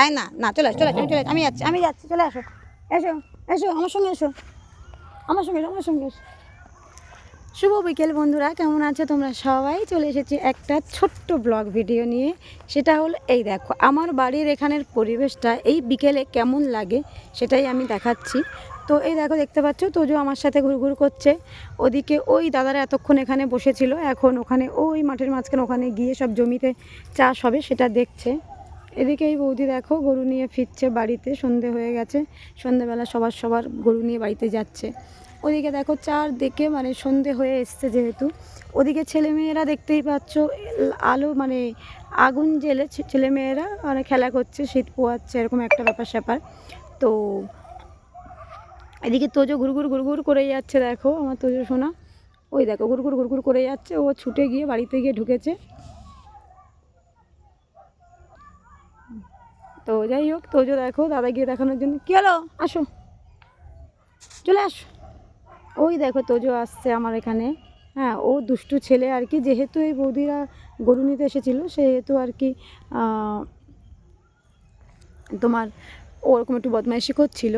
আয় না না, চলে আসো চলে আসো চলে আমি যাচ্ছি আমি যাচ্ছি, চলে আসো, এসো এসো, আমার সঙ্গে এসো, আমার সঙ্গে আমার সঙ্গে এসো। শুভ বিকেল বন্ধুরা, কেমন আছো তোমরা সবাই? চলে এসেছি একটা ছোট্ট ব্লগ ভিডিও নিয়ে। সেটা হলো এই দেখো, আমার বাড়ির এখানের পরিবেশটা এই বিকেলে কেমন লাগে সেটাই আমি দেখাচ্ছি। তো এই দেখো, দেখতে পাচ্ছ, তোজো আমার সাথে ঘুরঘুর করছে। ওদিকে ওই দাদারা এতক্ষণ এখানে বসেছিল, এখন ওখানে ওই মাঠের মাঝখানে ওখানে গিয়ে সব জমিতে চাষ হবে সেটা দেখছে। এদিকে এই বৌদি দেখো, গরু নিয়ে ফিরছে বাড়িতে, সন্ধে হয়ে গেছে, সন্ধেবেলা সবার সবার গরু নিয়ে বাড়িতে যাচ্ছে। ওদিকে দেখো চারদিকে মানে সন্ধে হয়ে এসছে যেহেতু, ওদিকে ছেলেমেয়েরা দেখতেই পাচ্ছ, আলো মানে আগুন জেলে ছেলেমেয়েরা মানে খেলা করছে, শীত পোয়াচ্ছে, এরকম একটা ব্যাপার স্যাপার। তো এদিকে তোজো ঘুরঘুর ঘুরঘুর করে যাচ্ছে দেখো, আমার তোজো শোনা ওই দেখো ঘুরঘুর ঘুরঘুর করে যাচ্ছে, ও ছুটে গিয়ে বাড়িতে গিয়ে ঢুকেছে। তো যাই হোক তোজো দেখো দাদা গিয়ে দেখানোর জন্য। কী হলো? আসো। চলে আসো। ওই দেখো তোজো আসছে আমার এখানে। হ্যাঁ ও দুষ্টু ছেলে আর কি। যেহেতু এই বৌদিরা গরু নিতে এসেছিল, সেহেতু আর কি তোমার ওরকম একটু বদমাইশি করছিল।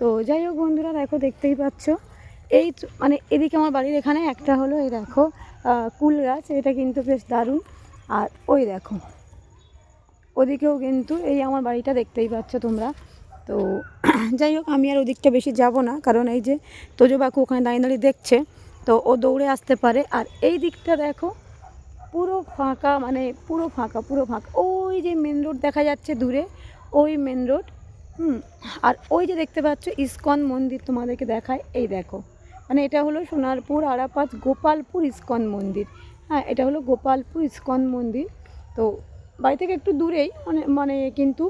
তো যাই হোক, বন্ধুরা, দেখো, দেখতেই পাচ্ছ। এই মানে এদিকে আমার বাড়ির এখানে একটা হলো, এই দেখো কুল গাছ। এটা কিন্তু বেশ দারুণ। আর ওই দেখো ওদিকেও কিন্তু এই আমার বাড়িটা দেখতেই পাচ্ছ তোমরা। তো যাই হোক, আমি আর ওদিকটা বেশি যাব না, কারণ এই যে তোজো বাকু ওখানে দাঁড়িয়ে দাঁড়িয়ে দেখছে, তো ও দৌড়ে আসতে পারে। আর এই দিকটা দেখো, পুরো ফাঁকা মানে পুরো ফাঁকা পুরো ফাঁকা। ওই যে মেন রোড দেখা যাচ্ছে দূরে, ওই মেন রোড হুম, আর ওই যে দেখতে পাচ্ছ ইস্কন মন্দির তোমাদেরকে দেখায়, এই দেখো। মানে এটা হলো সোনারপুর, আরাপাত, গোপালপুর ইস্কন মন্দির। হ্যাঁ এটা হলো গোপালপুর ইস্কন মন্দির। তো বাড়ি থেকে একটু দূরেই মানে মানে কিন্তু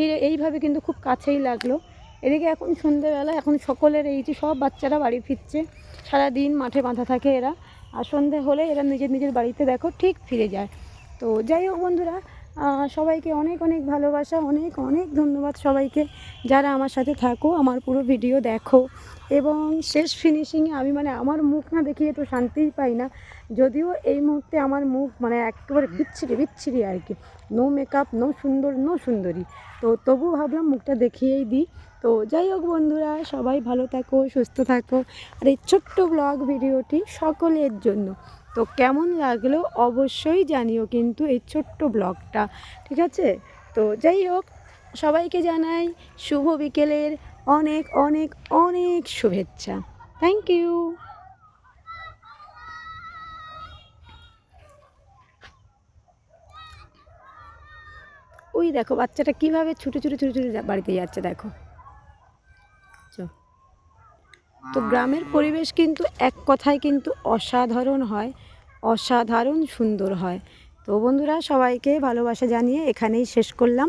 এই, এইভাবে কিন্তু খুব কাছেই লাগল। এদিকে এখন সন্ধেবেলা এখন সকলের এই যে সব বাচ্চারা বাড়ি ফিরছে সারা দিন মাঠে বাঁধা থাকে এরা, আর সন্ধে হলে এরা নিজের নিজের বাড়িতে দেখো ঠিক ফিরে যায়। তো যাই হোক বন্ধুরা সবাইকে অনেক অনেক ভালোবাসা, অনেক অনেক ধন্যবাদ সবাইকে যারা আমার সাথে থাকো, আমার পুরো ভিডিও দেখো। এবং শেষ ফিনিশিংয়ে আমি মানে আমার মুখ না দেখিয়ে তো শান্তিই পাই না। যদিও এই মুহূর্তে আমার মুখ মানে একেবারে বিচ্ছিরি বিচ্ছিরি আর কি। নো মেকআপ নো সুন্দর নো সুন্দরী। তো তবু ভাবলাম মুখটা দেখিয়েই দিই। তো যাই হোক বন্ধুরা, সবাই ভালো থাকো, সুস্থ থাকো। আর এই ছোট্ট ব্লগ ভিডিওটি সকলের জন্য। তো কেমন লাগল অবশ্যই জানিও কিন্তু এই ছোট্ট ব্লগটা, ঠিক আছে? তো যাই হোক, সবাইকে জানাই শুভ বিকেলের অনেক অনেক অনেক শুভেচ্ছা। থ্যাংক ইউ ওই দেখো, বাচ্চাটা কীভাবে ছুটে ছুটে ছুটে ছুটে বাড়িতে যাচ্ছে, দেখো। তো গ্রামের পরিবেশ কিন্তু এক কথায় কিন্তু অসাধারণ হয়, অসাধারণ সুন্দর হয়। তো বন্ধুরা, সবাইকে ভালোবাসা জানিয়ে এখানেই শেষ করলাম।